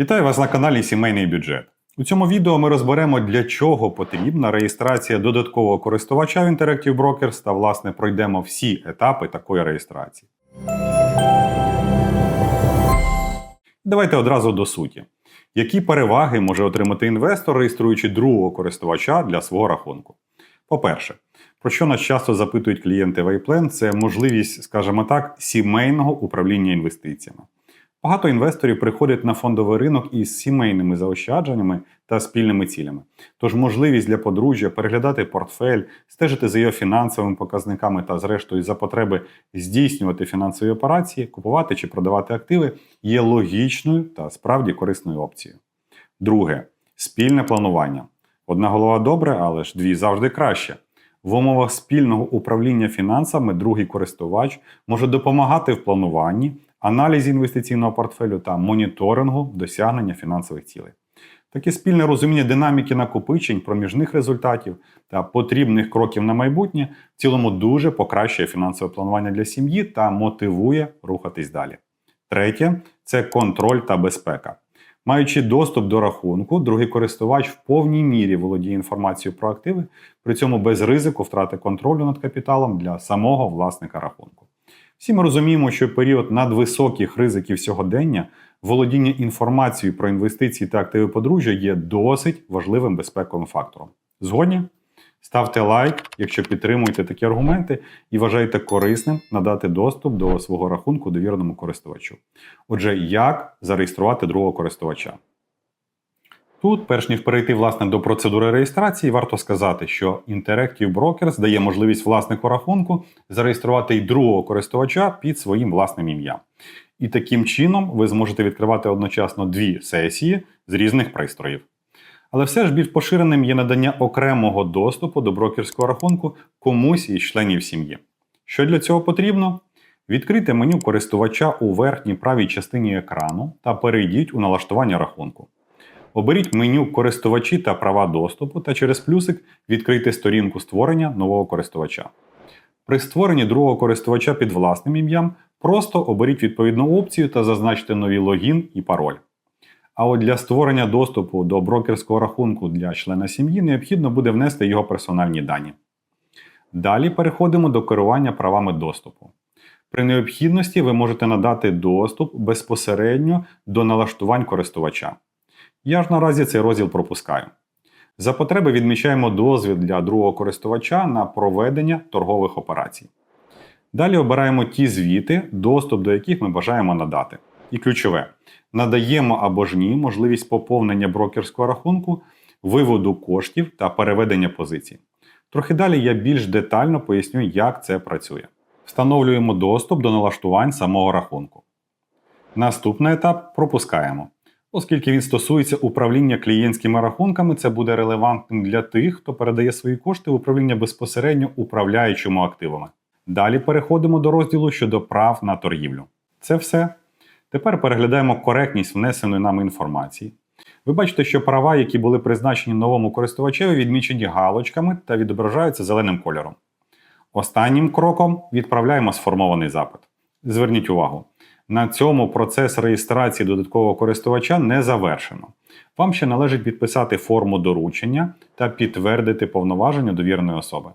Вітаю вас на каналі Сімейний бюджет. У цьому відео ми розберемо, для чого потрібна реєстрація додаткового користувача в Interactive Brokers та, власне, пройдемо всі етапи такої реєстрації. Давайте одразу до суті. Які переваги може отримати інвестор, реєструючи другого користувача для свого рахунку? По-перше, про що нас часто запитують клієнти Вайплен, це можливість, скажімо так, сімейного управління інвестиціями. Багато інвесторів приходять на фондовий ринок із сімейними заощадженнями та спільними цілями. Тож можливість для подружжя переглядати портфель, стежити за його фінансовими показниками та, зрештою, за потреби здійснювати фінансові операції, купувати чи продавати активи є логічною та справді корисною опцією. Друге спільне планування. Одна голова добре, але ж дві завжди краще. В умовах спільного управління фінансами другий користувач може допомагати в плануванні, аналізі інвестиційного портфелю та моніторингу досягнення фінансових цілей. Таке спільне розуміння динаміки накопичень, проміжних результатів та потрібних кроків на майбутнє в цілому дуже покращує фінансове планування для сім'ї та мотивує рухатись далі. Третє це контроль та безпека. Маючи доступ до рахунку, другий користувач в повній мірі володіє інформацією про активи, при цьому без ризику втрати контролю над капіталом для самого власника рахунку. Всі ми розуміємо, що період надвисоких ризиків сьогодення володіння інформацією про інвестиції та активи подружжя є досить важливим безпековим фактором. Згодні? Ставте лайк, якщо підтримуєте такі аргументи і вважаєте корисним надати доступ до свого рахунку довіреному користувачу. Отже, як зареєструвати другого користувача? Тут, перш ніж перейти власне до процедури реєстрації, варто сказати, що Interactive Brokers дає можливість власнику рахунку зареєструвати й другого користувача під своїм власним ім'ям. І таким чином ви зможете відкривати одночасно дві сесії з різних пристроїв. Але все ж більш поширеним є надання окремого доступу до брокерського рахунку комусь із членів сім'ї. Що для цього потрібно? Відкрийте меню користувача у верхній правій частині екрану та перейдіть у налаштування рахунку. Оберіть меню Користувачі та права доступу та через плюсик відкрийте сторінку створення нового користувача. При створенні другого користувача під власним ім'ям просто оберіть відповідну опцію та зазначте нові логін і пароль. А от для створення доступу до брокерського рахунку для члена сім'ї необхідно буде внести його персональні дані. Далі переходимо до керування правами доступу. При необхідності ви можете надати доступ безпосередньо до налаштувань користувача. Я ж наразі цей розділ пропускаю. За потреби відмічаємо дозвіл для другого користувача на проведення торгових операцій. Далі обираємо ті звіти, доступ до яких ми бажаємо надати. І ключове: надаємо або ж ні можливість поповнення брокерського рахунку, виводу коштів та переведення позицій. Трохи далі я більш детально поясню, як це працює. Встановлюємо доступ до налаштувань самого рахунку. Наступний етап пропускаємо. Оскільки він стосується управління клієнтськими рахунками, це буде релевантним для тих, хто передає свої кошти в управління безпосередньо управляючому активами. Далі переходимо до розділу щодо прав на торгівлю. Це все. Тепер переглядаємо коректність внесеної нами інформації. Ви бачите, що права, які були призначені новому користувачеві, відмічені галочками та відображаються зеленим кольором. Останнім кроком відправляємо сформований запит. Зверніть увагу, на цьому процес реєстрації додаткового користувача не завершено. Вам ще належить підписати форму доручення та підтвердити повноваження довіреної особи.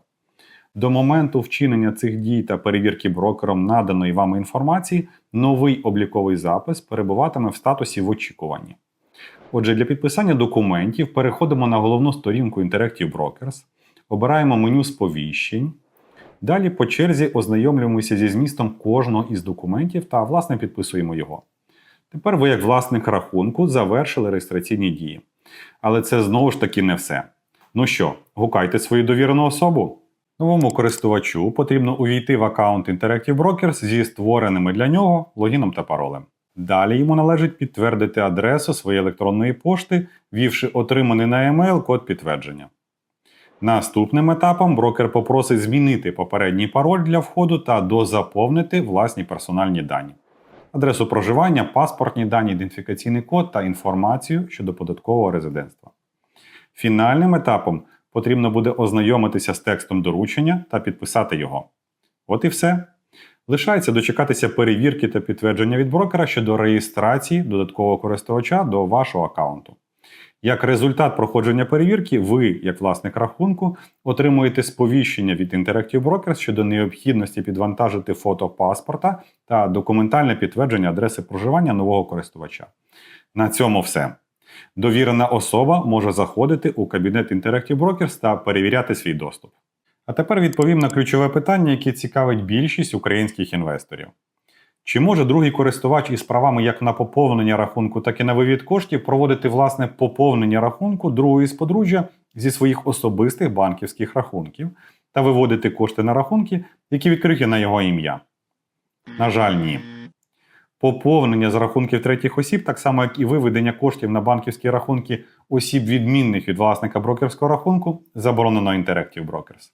До моменту вчинення цих дій та перевірки брокером наданої вам інформації, новий обліковий запис перебуватиме в статусі в очікуванні. Отже, для підписання документів переходимо на головну сторінку Interactive Brokers, обираємо меню сповіщень. Далі по черзі ознайомлюємося зі змістом кожного із документів та, власне, підписуємо його. Тепер ви, як власник рахунку, завершили реєстраційні дії. Але це знову ж таки не все. Ну що, гукайте свою довірену особу. Новому користувачу потрібно увійти в аккаунт Interactive Brokers зі створеними для нього логіном та паролем. Далі йому належить підтвердити адресу своєї електронної пошти, ввівши отриманий на e-mail код підтвердження. Наступним етапом брокер попросить змінити попередній пароль для входу та дозаповнити власні персональні дані, адресу проживання, паспортні дані, ідентифікаційний код та інформацію щодо податкового резидентства. Фінальним етапом потрібно буде ознайомитися з текстом доручення та підписати його. От і все. Лишається дочекатися перевірки та підтвердження від брокера щодо реєстрації додаткового користувача до вашого аккаунту. Як результат проходження перевірки, ви, як власник рахунку, отримуєте сповіщення від Interactive Brokers щодо необхідності підвантажити фото паспорта та документальне підтвердження адреси проживання нового користувача. На цьому все. Довірена особа може заходити у кабінет Interactive Brokers та перевіряти свій доступ. А тепер відповім на ключове питання, яке цікавить більшість українських інвесторів. Чи може другий користувач із правами як на поповнення рахунку, так і на вивід коштів проводити власне поповнення рахунку другої з подружжя зі своїх особистих банківських рахунків та виводити кошти на рахунки, які відкриті на його ім'я? На жаль, ні. Поповнення з рахунків третіх осіб, так само як і виведення коштів на банківські рахунки осіб, відмінних від власника брокерського рахунку, заборонено Interactive Brokers.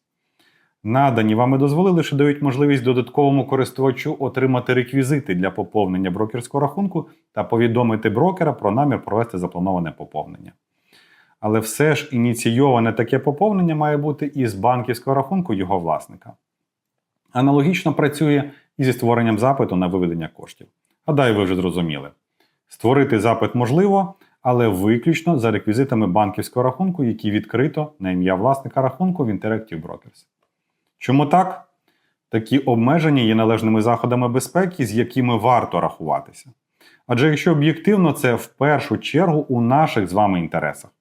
Надані вами дозволи лише дають можливість додатковому користувачу отримати реквізити для поповнення брокерського рахунку та повідомити брокера про намір провести заплановане поповнення. Але все ж ініційоване таке поповнення має бути із банківського рахунку його власника. Аналогічно працює і зі створенням запиту на виведення коштів. Гадаю, ви вже зрозуміли. Створити запит можливо, але виключно за реквізитами банківського рахунку, які відкрито на ім'я власника рахунку в Interactive Brokers. Чому так? Такі обмеження є належними заходами безпеки, з якими варто рахуватися. Адже якщо об'єктивно, це в першу чергу у наших з вами інтересах.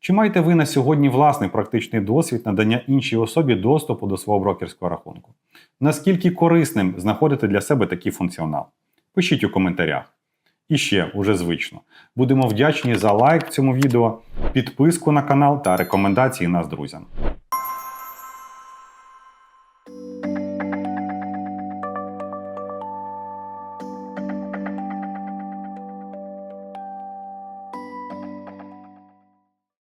Чи маєте ви на сьогодні власний практичний досвід надання іншій особі доступу до свого брокерського рахунку? Наскільки корисним знаходите для себе такий функціонал? Пишіть у коментарях. І ще, уже звично, будемо вдячні за лайк цьому відео, підписку на канал та рекомендації нас друзям.